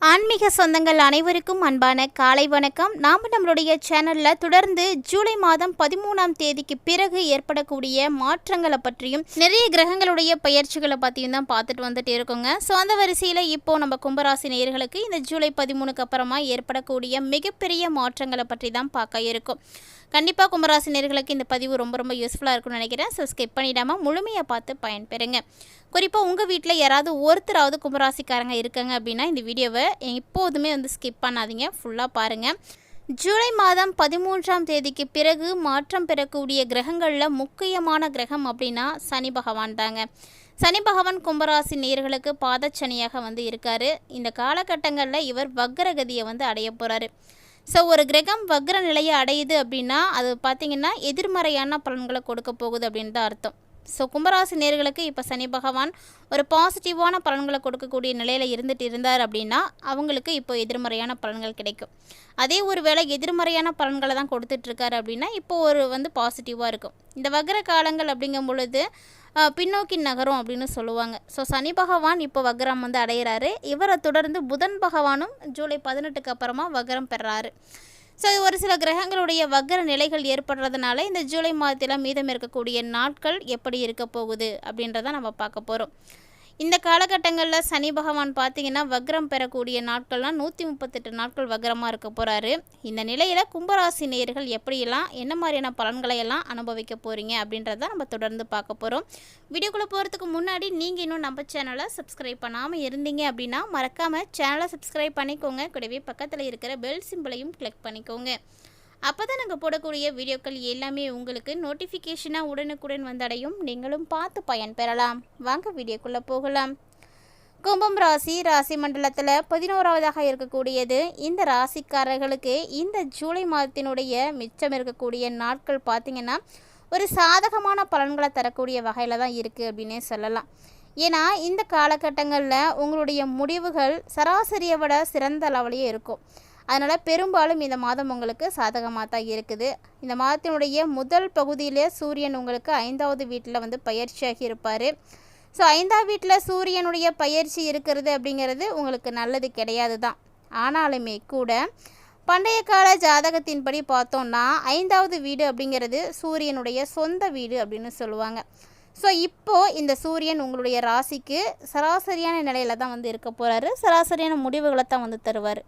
ஆன்மீக சொந்தங்கள் அனைவருக்கும் அன்பான காலை வணக்கம். நாம் நம்மளுடைய சேனலில் தொடர்ந்து ஜூலை மாதம் பதிமூணாம் தேதிக்கு பிறகு ஏற்படக்கூடிய மாற்றங்களை பற்றியும் நிறைய கிரகங்களுடைய பயிற்சிகளை பற்றியும் தான் பார்த்துட்டு வந்துட்டு இருக்கோங்க. ஸோ அந்த வரிசையில் இப்போ நம்ம கும்பராசி நேர்களுக்கு இந்த ஜூலை பதிமூணுக்கு அப்புறமா ஏற்படக்கூடிய மிகப்பெரிய மாற்றங்களை பற்றி தான் பார்க்க இருக்கும். கண்டிப்பாக கும்பராசி நேயர்களுக்கு இந்த பதிவு ரொம்ப ரொம்ப யூஸ்ஃபுல்லாக இருக்கும்னு நினைக்கிறேன். ஸோ ஸ்கிப் பண்ணிடாமல் முழுமையாக பார்த்து பயன்பெறுங்க. குறிப்பாக உங்கள் வீட்டில் யாராவது ஒருத்தராவது கும்பராசிக்காரங்க இருக்காங்க அப்படின்னா இந்த வீடியோவை எப்போதுமே வந்து ஸ்கிப் பண்ணாதீங்க. ஃபுல்லாக பாருங்கள் ஜூலை மாதம் பதிமூன்றாம் தேதிக்கு பிறகு மாற்றம் பெறக்கூடிய கிரகங்களில் முக்கியமான கிரகம் அப்படின்னா சனி பகவான் தாங்க. சனி பகவான் கும்பராசி நேர்களுக்கு பாதச்சனியாக வந்து இருக்கார். இந்த காலகட்டங்களில் இவர் வக்ரகதியை வந்து அடைய போகிறாரு ஸோ ஒரு கிரகம் வக்ர நிலையை அடையுது அப்படின்னா அது பார்த்திங்கன்னா எதிர்மறையான பலன்களை கொடுக்க போகுது அப்படின்னு தான் அர்த்தம். ஸோ கும்பராசி நேர்களுக்கு இப்போ சனி பகவான் ஒரு பாசிட்டிவான பலன்களை கொடுக்கக்கூடிய நிலையில் இருந்துட்டு இருந்தார் அப்படின்னா அவங்களுக்கு இப்போ எதிர்மறையான பலன்கள் கிடைக்கும். அதே ஒரு வேளை எதிர்மறையான பலன்களை தான் கொடுத்துட்ருக்காரு அப்படின்னா இப்போ ஒரு வந்து பாசிட்டிவாக இருக்கும். இந்த வக்ர காலங்கள் அப்படிங்கும் பொழுது பின்னோக்கி நகரும் அப்படின்னு சொல்லுவாங்க. ஸோ சனி பகவான் இப்போ வக்ரம் வந்து அடைகிறாரு இவரை தொடர்ந்து புதன் பகவானும் ஜூலை பதினெட்டுக்கு அப்புறமா வக்ரம் பெறாரு. ஸோ இது ஒரு சில கிரகங்களுடைய வக்கர நிலைகள் ஏற்படுறதுனால இந்த ஜூலை மாதத்தில் மீதம் இருக்கக்கூடிய நாட்கள் எப்படி இருக்க போகுது அப்படின்றத நம்ம பார்க்க போகிறோம் இந்த காலகட்டங்களில் சனி பகவான் பார்த்தீங்கன்னா வக்ரம் பெறக்கூடிய நாட்கள்லாம் நூற்றி முப்பத்தெட்டு நாட்கள் வக்ரமாக இருக்க போகிறாரு இந்த நிலையில் கும்பராசி நேர்கள் எப்படியெல்லாம் என்ன மாதிரியான பலன்களை எல்லாம் அனுபவிக்க போகிறீங்க அப்படின்றத நம்ம தொடர்ந்து பார்க்க போகிறோம் வீடியோக்குள்ளே போகிறதுக்கு முன்னாடி நீங்கள் இன்னும் நம்ம சேனலை சப்ஸ்கிரைப் பண்ணாமல் இருந்தீங்க அப்படின்னா மறக்காமல் சேனலை சப்ஸ்கிரைப் பண்ணிக்கோங்க. கூடவே பக்கத்தில் இருக்கிற பெல் சிம்பிளையும் கிளிக் பண்ணிக்கோங்க. அப்போ தான் நாங்கள் போடக்கூடிய வீடியோக்கள் எல்லாமே உங்களுக்கு நோட்டிஃபிகேஷனாக உடனுக்குடன் வந்தடையும். நீங்களும் பார்த்து பயன்பெறலாம் வாங்க வீடியோக்குள்ளே போகலாம். கும்பம் ராசி ராசி மண்டலத்தில் பதினோராவதாக இருக்கக்கூடியது. இந்த ராசிக்காரர்களுக்கு இந்த ஜூலை மாதத்தினுடைய மிச்சம் இருக்கக்கூடிய நாட்கள் பார்த்திங்கன்னா ஒரு சாதகமான பலன்களை தரக்கூடிய வகையில் தான் இருக்குது அப்படின்னே சொல்லலாம். ஏன்னா இந்த காலகட்டங்களில் உங்களுடைய முடிவுகள் சராசரியை விட சிறந்த அளவுலேயே இருக்கும். அதனால் பெரும்பாலும் இந்த மாதம் உங்களுக்கு சாதகமாக தான் இருக்குது. இந்த மாதத்தினுடைய முதல் பகுதியிலே சூரியன் உங்களுக்கு ஐந்தாவது வீட்டில் வந்து பயிற்சியாகி இருப்பார். ஸோ ஐந்தாம் வீட்டில் சூரியனுடைய பயிற்சி இருக்கிறது அப்படிங்கிறது உங்களுக்கு நல்லது கிடையாது தான் ஆனாலுமே கூட பண்டைய கால ஜாதகத்தின்படி பார்த்தோம்னா ஐந்தாவது வீடு அப்படிங்கிறது சூரியனுடைய சொந்த வீடு அப்படின்னு சொல்லுவாங்க. ஸோ இப்போது இந்த சூரியன் உங்களுடைய ராசிக்கு சராசரியான நிலையில தான் வந்து இருக்க போகிறாரு சராசரியான முடிவுகளை தான் வந்து தருவார்.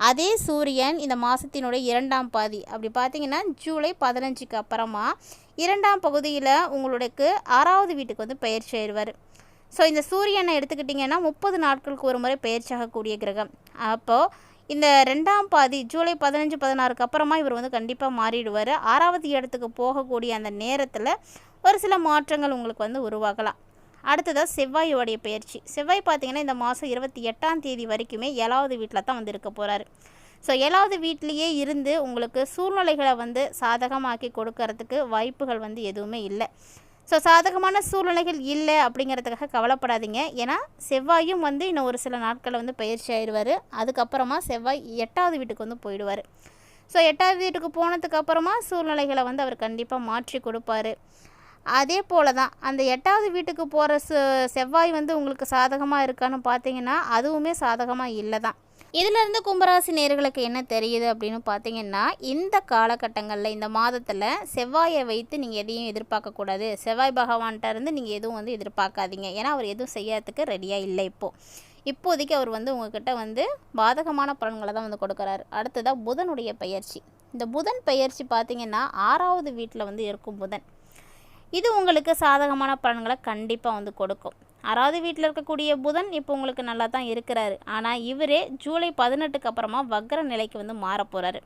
அதே சூரியன் இந்த மாதத்தினுடைய இரண்டாம் பாதி. அப்படி பார்த்தீங்கன்னா ஜூலை பதினஞ்சுக்கு அப்புறமா இரண்டாம் பகுதியில் உங்களுக்கு ஆறாவது வீட்டுக்கு வந்து பெயர் சேருவார் ஸோ இந்த சூரியனை எடுத்துக்கிட்டிங்கன்னா முப்பது நாட்களுக்கு ஒரு முறை பெயர்ச்சியாகக்கூடிய கிரகம். அப்போது இந்த ரெண்டாம் பாதி ஜூலை பதினஞ்சு பதினாறுக்கு அப்புறமா இவர் வந்து கண்டிப்பாக மாறிடுவார். ஆறாவது இடத்துக்கு போகக்கூடிய அந்த நேரத்தில் ஒரு சில மாற்றங்கள் உங்களுக்கு வந்து உருவாகலாம். அடுத்ததாக செவ்வாயோடைய பயிற்சி. செவ்வாய் பார்த்தீங்கன்னா இந்த மாதம் இருபத்தி எட்டாம் தேதி வரைக்குமே ஏழாவது வீட்டில் தான் வந்து இருக்க போகிறாரு ஸோ ஏழாவது வீட்லேயே இருந்து உங்களுக்கு சூழ்நிலைகளை வந்து சாதகமாக்கி கொடுக்கறதுக்கு வாய்ப்புகள் வந்து எதுவுமே இல்லை. ஸோ சாதகமான சூழ்நிலைகள் இல்லை அப்படிங்கிறதுக்காக கவலைப்படாதீங்க. ஏன்னா செவ்வாயும் வந்து இன்னும் ஒரு சில நாட்களில் வந்து பயிற்சி ஆயிடுவார். அதுக்கப்புறமா செவ்வாய் எட்டாவது வீட்டுக்கு வந்து போயிடுவார். ஸோ எட்டாவது வீட்டுக்கு போனதுக்கப்புறமா சூழ்நிலைகளை வந்து அவர் கண்டிப்பாக மாற்றி கொடுப்பாரு. அதே போல தான் அந்த எட்டாவது வீட்டுக்கு போகிற செ செவ்வாய் வந்து உங்களுக்கு சாதகமாக இருக்கான்னு பார்த்தீங்கன்னா அதுவுமே சாதகமாக இல்லை தான் இதிலிருந்து கும்பராசி நேர்களுக்கு என்ன தெரியுது அப்படின்னு பார்த்தீங்கன்னா இந்த காலகட்டங்களில் இந்த மாதத்தில் செவ்வாயை வைத்து நீங்கள் எதையும் எதிர்பார்க்கக்கூடாது செவ்வாய் பகவான்கிட்ட இருந்து நீங்கள் எதுவும் வந்து எதிர்பார்க்காதீங்க. ஏன்னா அவர் எதுவும் செய்யறதுக்கு ரெடியாக இல்லை இப்போது இப்போதைக்கு அவர் வந்து உங்ககிட்ட வந்து பாதகமான பலன்களை தான் வந்து கொடுக்குறாரு. அடுத்ததாக புதனுடைய பயிற்சி இந்த புதன் பயிற்சி பார்த்தீங்கன்னா ஆறாவது வீட்டில் வந்து இருக்கும் புதன். இது உங்களுக்கு சாதகமான பலன்களை கண்டிப்பாக வந்து கொடுக்கும். ஆறாவது வீட்டில் இருக்கக்கூடிய புதன் இப்போ உங்களுக்கு நல்லா தான் இருக்கிறாரு. ஆனால் இவரே ஜூலை பதினெட்டுக்கு அப்புறமா வக்ர நிலைக்கு வந்து மாறப் போகிறாரு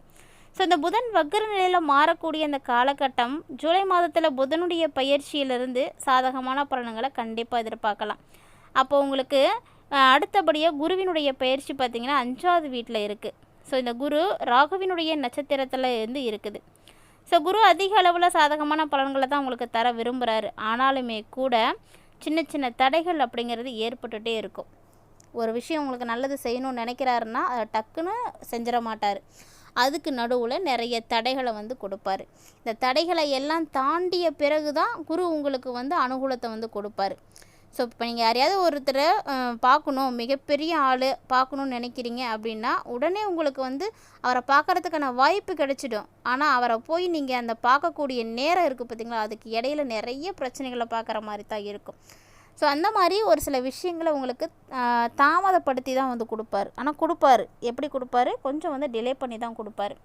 ஸோ இந்த புதன் வக்ர நிலையில் மாறக்கூடிய அந்த காலகட்டம் ஜூலை மாதத்தில் புதனுடைய பயிற்சியிலிருந்து சாதகமான பலன்களை கண்டிப்பாக எதிர்பார்க்கலாம். அப்போ உங்களுக்கு அடுத்தபடியாக குருவினுடைய பயிற்சி பார்த்திங்கன்னா அஞ்சாவது வீட்டில் இருக்குது ஸோ இந்த குரு ராகுவினுடைய நட்சத்திரத்தில் இருந்து இருக்குது. ஸோ குரு அதிக அளவில் சாதகமான பலன்களை தான் உங்களுக்கு தர விரும்புகிறாரு ஆனாலுமே கூட சின்ன சின்ன தடைகள் அப்படிங்கிறது ஏற்பட்டுகிட்டே இருக்கும். ஒரு விஷயம் உங்களுக்கு நல்லது செய்யணும்னு நினைக்கிறாருன்னா அதை டக்குன்னு செஞ்சிட மாட்டார். அதுக்கு நடுவில் நிறைய தடைகளை வந்து கொடுப்பாரு. இந்த தடைகளை எல்லாம் தாண்டிய பிறகு தான் குரு உங்களுக்கு வந்து அனுகூலத்தை வந்து கொடுப்பாரு. ஸோ இப்போ நீங்கள் யாரையாவது ஒருத்தரை பார்க்கணும் மிகப்பெரிய ஆள் பார்க்கணுன்னு நினைக்கிறீங்க அப்படின்னா உடனே உங்களுக்கு வந்து அவரை பார்க்கறதுக்கான வாய்ப்பு கிடைச்சிடும். ஆனால் அவரை போய் நீங்கள் அந்த பார்க்கக்கூடிய நேரம் இருக்குது பார்த்தீங்களா அதுக்கு இடையில நிறைய பிரச்சனைகளை பார்க்குற மாதிரி தான் இருக்கும். ஸோ அந்த மாதிரி ஒரு சில விஷயங்களை உங்களுக்கு தாமதப்படுத்தி தான் வந்து கொடுப்பாரு. ஆனால் கொடுப்பாரு. எப்படி கொடுப்பாரு? கொஞ்சம் வந்து டிலே பண்ணி தான் கொடுப்பாரு.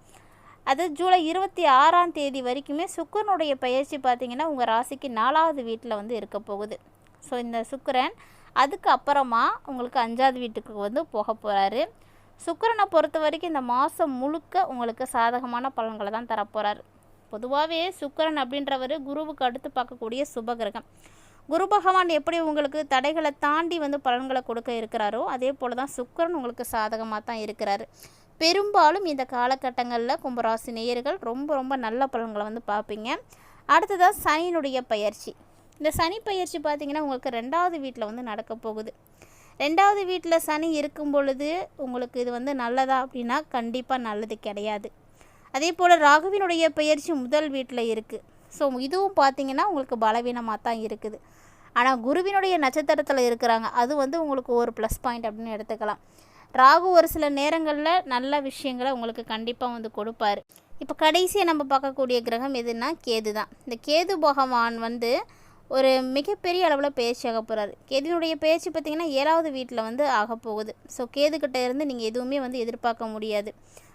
அது ஜூலை இருபத்தி ஆறாம் தேதி வரைக்குமே சுக்கரனுடைய பயிற்சி பார்த்தீங்கன்னா உங்கள் ராசிக்கு நாலாவது வீட்டில் வந்து இருக்க போகுது. ஸோ இந்த சுக்கரன் அதுக்கு அப்புறமா உங்களுக்கு அஞ்சாவது வீட்டுக்கு வந்து போக போகிறாரு சுக்கரனை பொறுத்த வரைக்கும் இந்த மாதம் முழுக்க உங்களுக்கு சாதகமான பலன்களை தான் தரப்போகிறார் பொதுவாகவே சுக்கரன் அப்படின்றவர் குருவுக்கு அடுத்து பார்க்கக்கூடிய சுபகிரகம் குரு பகவான் எப்படி உங்களுக்கு தடைகளை தாண்டி வந்து பலன்களை கொடுக்க இருக்கிறாரோ அதே போல் தான் சுக்கரன் உங்களுக்கு சாதகமாக தான் இருக்கிறாரு. பெரும்பாலும் இந்த காலகட்டங்களில் கும்பராசி நேயர்கள் ரொம்ப ரொம்ப நல்ல பலன்களை வந்து பார்ப்பீங்க. அடுத்ததாக சனியினுடைய பயிற்சி. இந்த சனி பயிற்சி பார்த்தீங்கன்னா உங்களுக்கு ரெண்டாவது வீட்டில் வந்து நடக்க போகுது. ரெண்டாவது வீட்டில் சனி இருக்கும் பொழுது உங்களுக்கு இது வந்து நல்லதா அப்படின்னா கண்டிப்பாக நல்லது கிடையாது. அதே போல் ராகுவினுடைய பயிற்சி முதல் வீட்டில் இருக்குது ஸோ இதுவும் பார்த்தீங்கன்னா உங்களுக்கு பலவீனமாக தான் இருக்குது. ஆனால் குருவினுடைய நட்சத்திரத்தில் இருக்கிறாங்க. அது வந்து உங்களுக்கு ஒரு ப்ளஸ் பாயிண்ட் அப்படின்னு எடுத்துக்கலாம். ராகு ஒரு சில நேரங்களில் நல்ல விஷயங்களை உங்களுக்கு கண்டிப்பாக வந்து கொடுப்பாரு. இப்போ கடைசியாக நம்ம பார்க்கக்கூடிய கிரகம் எதுனா கேது தான். இந்த கேது பகவான் வந்து ஒரு மிகப்பெரிய அளவில் பேச்சு ஆக போகிறாரு கேதுனுடைய பேச்சு பார்த்திங்கன்னா ஏழாவது வீட்டில் வந்து ஆக போகுது. ஸோ கேதுக்கிட்ட இருந்து நீங்கள் எதுவுமே வந்து எதிர்பார்க்க முடியாது.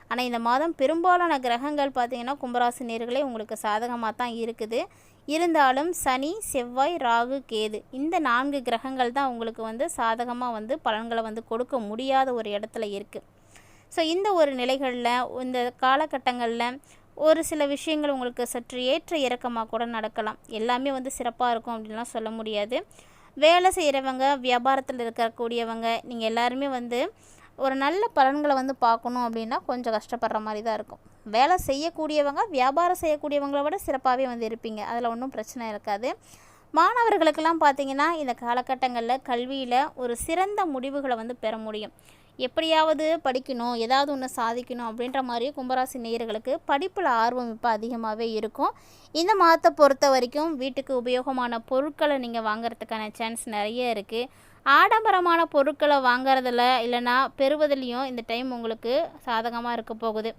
ஆனால் இந்த மாதம் பெரும்பாலான கிரகங்கள் பார்த்திங்கன்னா கும்பராசி நேர்களே உங்களுக்கு சாதகமாக தான் இருக்குது. இருந்தாலும் சனி செவ்வாய் ராகு கேது இந்த நான்கு கிரகங்கள் தான் உங்களுக்கு வந்து சாதகமாக வந்து பலன்களை வந்து கொடுக்க முடியாத ஒரு இடத்துல இருக்குது ஸோ இந்த ஒரு நிலைகளில் இந்த காலகட்டங்களில் ஒரு சில விஷயங்கள் உங்களுக்கு சற்று ஏற்ற இறக்கமாக கூட நடக்கலாம். எல்லாமே வந்து சிறப்பாக இருக்கும் அப்படின்லாம் சொல்ல முடியாது. வேலை செய்கிறவங்க வியாபாரத்தில் இருக்கக்கூடியவங்க நீங்கள் எல்லாருமே வந்து ஒரு நல்ல பலன்களை வந்து பார்க்கணும் அப்படின்னா கொஞ்சம் கஷ்டப்படுற மாதிரி தான் இருக்கும். வேலை செய்யக்கூடியவங்க வியாபாரம் செய்யக்கூடியவங்கள விட சிறப்பாகவே வந்து இருப்பீங்க. அதில் ஒன்றும் பிரச்சனை இருக்காது. மாணவர்களுக்கெல்லாம் பார்த்தீங்கன்னா இந்த காலகட்டங்களில் கல்வியில் ஒரு சிறந்த முடிவுகளை வந்து பெற முடியும். எப்படியாவது படிக்கணும் ஏதாவது ஒன்று சாதிக்கணும் அப்படின்ற மாதிரி கும்பராசி நேயர்களுக்கு படிப்பில் ஆர்வம் இப்போ அதிகமாகவே இருக்கும். இந்த மாதத்தை பொறுத்த வரைக்கும் வீட்டுக்கு உபயோகமான பொருட்களை நீங்கள் வாங்குறதுக்கான சான்ஸ் நிறைய இருக்குது ஆடம்பரமான பொருட்களை வாங்குறதில் இல்லைன்னா பெறுவதுலேயும் இந்த டைம் உங்களுக்கு சாதகமாக இருக்க போகுது.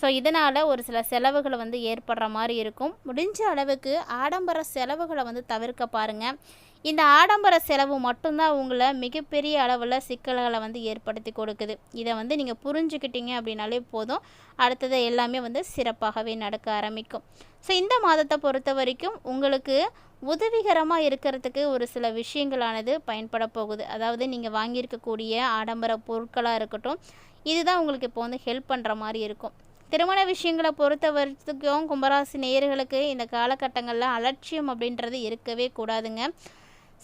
ஸோ இதனால் ஒரு சில செலவுகளை வந்து ஏற்படுற மாதிரி இருக்கும். முடிஞ்ச அளவுக்கு ஆடம்பர செலவுகளை வந்து தவிர்க்க பாருங்கள் இந்த ஆடம்பர செலவு மட்டும்தான் உங்களை மிகப்பெரிய அளவில் சிக்கல்களை வந்து ஏற்படுத்தி கொடுக்குது. இதை வந்து நீங்கள் புரிஞ்சுக்கிட்டீங்க அப்படின்னாலே போதும். அடுத்தது எல்லாமே வந்து சிறப்பாகவே நடக்க ஆரம்பிக்கும். ஸோ இந்த மாதத்தை பொறுத்த வரைக்கும் உங்களுக்கு உதவிகரமாக இருக்கிறதுக்கு ஒரு சில விஷயங்களானது பயன்பட போகுது. அதாவது நீங்கள் வாங்கியிருக்கக்கூடிய ஆடம்பர பொருட்களாக இருக்கட்டும் இதுதான் உங்களுக்கு இப்போ வந்து ஹெல்ப் பண்ணுற மாதிரி இருக்கும். திருமண விஷயங்களை பொறுத்த வரைக்கும் கும்பராசி நேயர்களுக்கு இந்த காலகட்டங்களில் அலட்சியம் அப்படின்றது இருக்கவே கூடாதுங்க.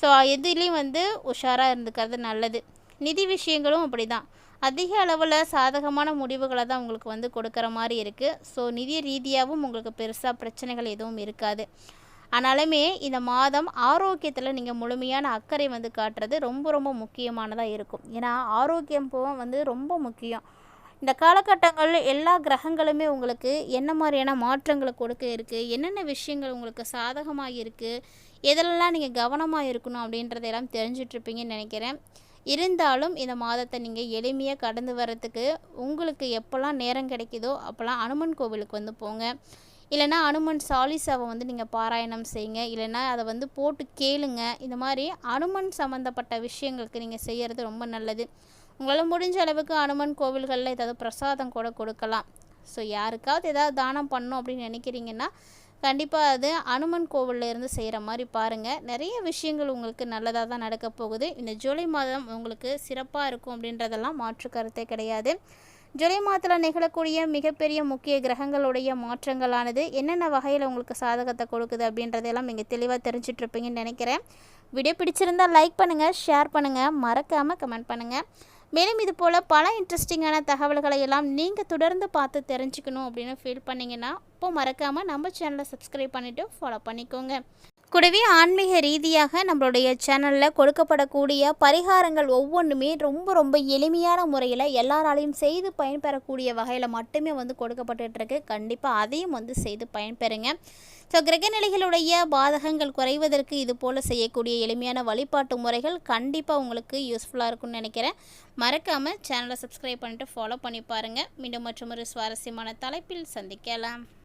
ஸோ எதுலேயும் வந்து உஷாராக இருந்துக்கிறது நல்லது. நிதி விஷயங்களும் அப்படி தான் அதிக அளவில் சாதகமான முடிவுகளை தான் உங்களுக்கு வந்து கொடுக்குற மாதிரி இருக்குது ஸோ நிதி ரீதியாகவும் உங்களுக்கு பெருசாக பிரச்சனைகள் எதுவும் இருக்காது. ஆனாலுமே இந்த மாதம் ஆரோக்கியத்தில் நீங்கள் முழுமையான அக்கறை வந்து காட்டுறது ரொம்ப ரொம்ப முக்கியமானதாக இருக்கும். ஏன்னா ஆரோக்கியம் வந்து ரொம்ப முக்கியம். இந்த காலகட்டங்கள் எல்லா கிரகங்களுமே உங்களுக்கு என்ன மாதிரியான மாற்றங்களை கொடுக்க இருக்குது என்னென்ன விஷயங்கள் உங்களுக்கு சாதகமாக இருக்குது எதிலெல்லாம் நீங்கள் கவனமாக இருக்கணும் அப்படின்றதெல்லாம் தெரிஞ்சிட்ருப்பீங்கன்னு நினைக்கிறேன். இருந்தாலும் இந்த மாதத்தை நீங்கள் எளிமையாக கடந்து வர்றதுக்கு உங்களுக்கு எப்போல்லாம் நேரம் கிடைக்குதோ அப்போல்லாம் அனுமன் கோவிலுக்கு வந்து போங்க. இல்லைன்னா அனுமன் சாலிசாவை வந்து நீங்கள் பாராயணம் செய்யுங்க. இல்லைன்னா அதை வந்து போட்டு கேளுங்க. இந்த மாதிரி அனுமன் சம்மந்தப்பட்ட விஷயங்களுக்கு நீங்கள் செய்கிறது ரொம்ப நல்லது. உங்களால் முடிஞ்ச அளவுக்கு அனுமன் கோவில்களில் ஏதாவது பிரசாதம் கூட கொடுக்கலாம். ஸோ யாருக்காவது ஏதாவது தானம் பண்ணணும் அப்படின்னு நினைக்கிறீங்கன்னா கண்டிப்பாக அது அனுமன் கோவிலில் இருந்து செய்கிற மாதிரி பாருங்கள் நிறைய விஷயங்கள் உங்களுக்கு நல்லதாக தான் நடக்க போகுது. இந்த ஜூலை மாதம் உங்களுக்கு சிறப்பாக இருக்கும் அப்படின்றதெல்லாம் மாற்று கருத்தே கிடையாது. ஜூலை மாதத்தில் நிகழக்கூடிய மிகப்பெரிய முக்கிய கிரகங்களுடைய மாற்றங்களானது என்னென்ன வகையில் உங்களுக்கு சாதகத்தை கொடுக்குது அப்படின்றதெல்லாம் நீங்கள் தெளிவாக தெரிஞ்சிட்ருப்பீங்கன்னு நினைக்கிறேன். வீடியோ பிடிச்சிருந்தால் லைக் பண்ணுங்கள் ஷேர் பண்ணுங்கள் மறக்காமல் கமெண்ட் பண்ணுங்கள் மேலும் இது போல் பல இன்ட்ரெஸ்டிங்கான தகவல்களை எல்லாம் நீங்கள் தொடர்ந்து பார்த்து தெரிஞ்சுக்கணும் அப்படின்னு ஃபீல் பண்ணிங்கன்னா இப்போ மறக்காமல் நம்ம சேனலை சப்ஸ்கிரைப் பண்ணிவிட்டு ஃபாலோ பண்ணிக்கோங்க. கூடவே ஆன்மீக ரீதியாக நம்மளுடைய சேனலில் கொடுக்கப்படக்கூடிய பரிகாரங்கள் ஒவ்வொன்றுமே ரொம்ப ரொம்ப எளிமையான முறையில் எல்லாராலையும் செய்து பயன்பெறக்கூடிய வகையில் மட்டுமே வந்து கொடுக்கப்பட்டுருக்கு கண்டிப்பாக அதையும் வந்து செய்து பயன்பெறுங்க. ஸோ கிரகநிலைகளுடைய பாதகங்கள் குறைவதற்கு இது போல் செய்யக்கூடிய எளிமையான வழிபாட்டு முறைகள் கண்டிப்பாக உங்களுக்கு யூஸ்ஃபுல்லாக இருக்கும்னு நினைக்கிறேன். மறக்காமல் சேனலை சப்ஸ்கிரைப் பண்ணிட்டு ஃபாலோ பண்ணி பாருங்கள் மீண்டும் மற்றும் ஒரு சுவாரஸ்யமான தலைப்பில் சந்திக்கலாம்.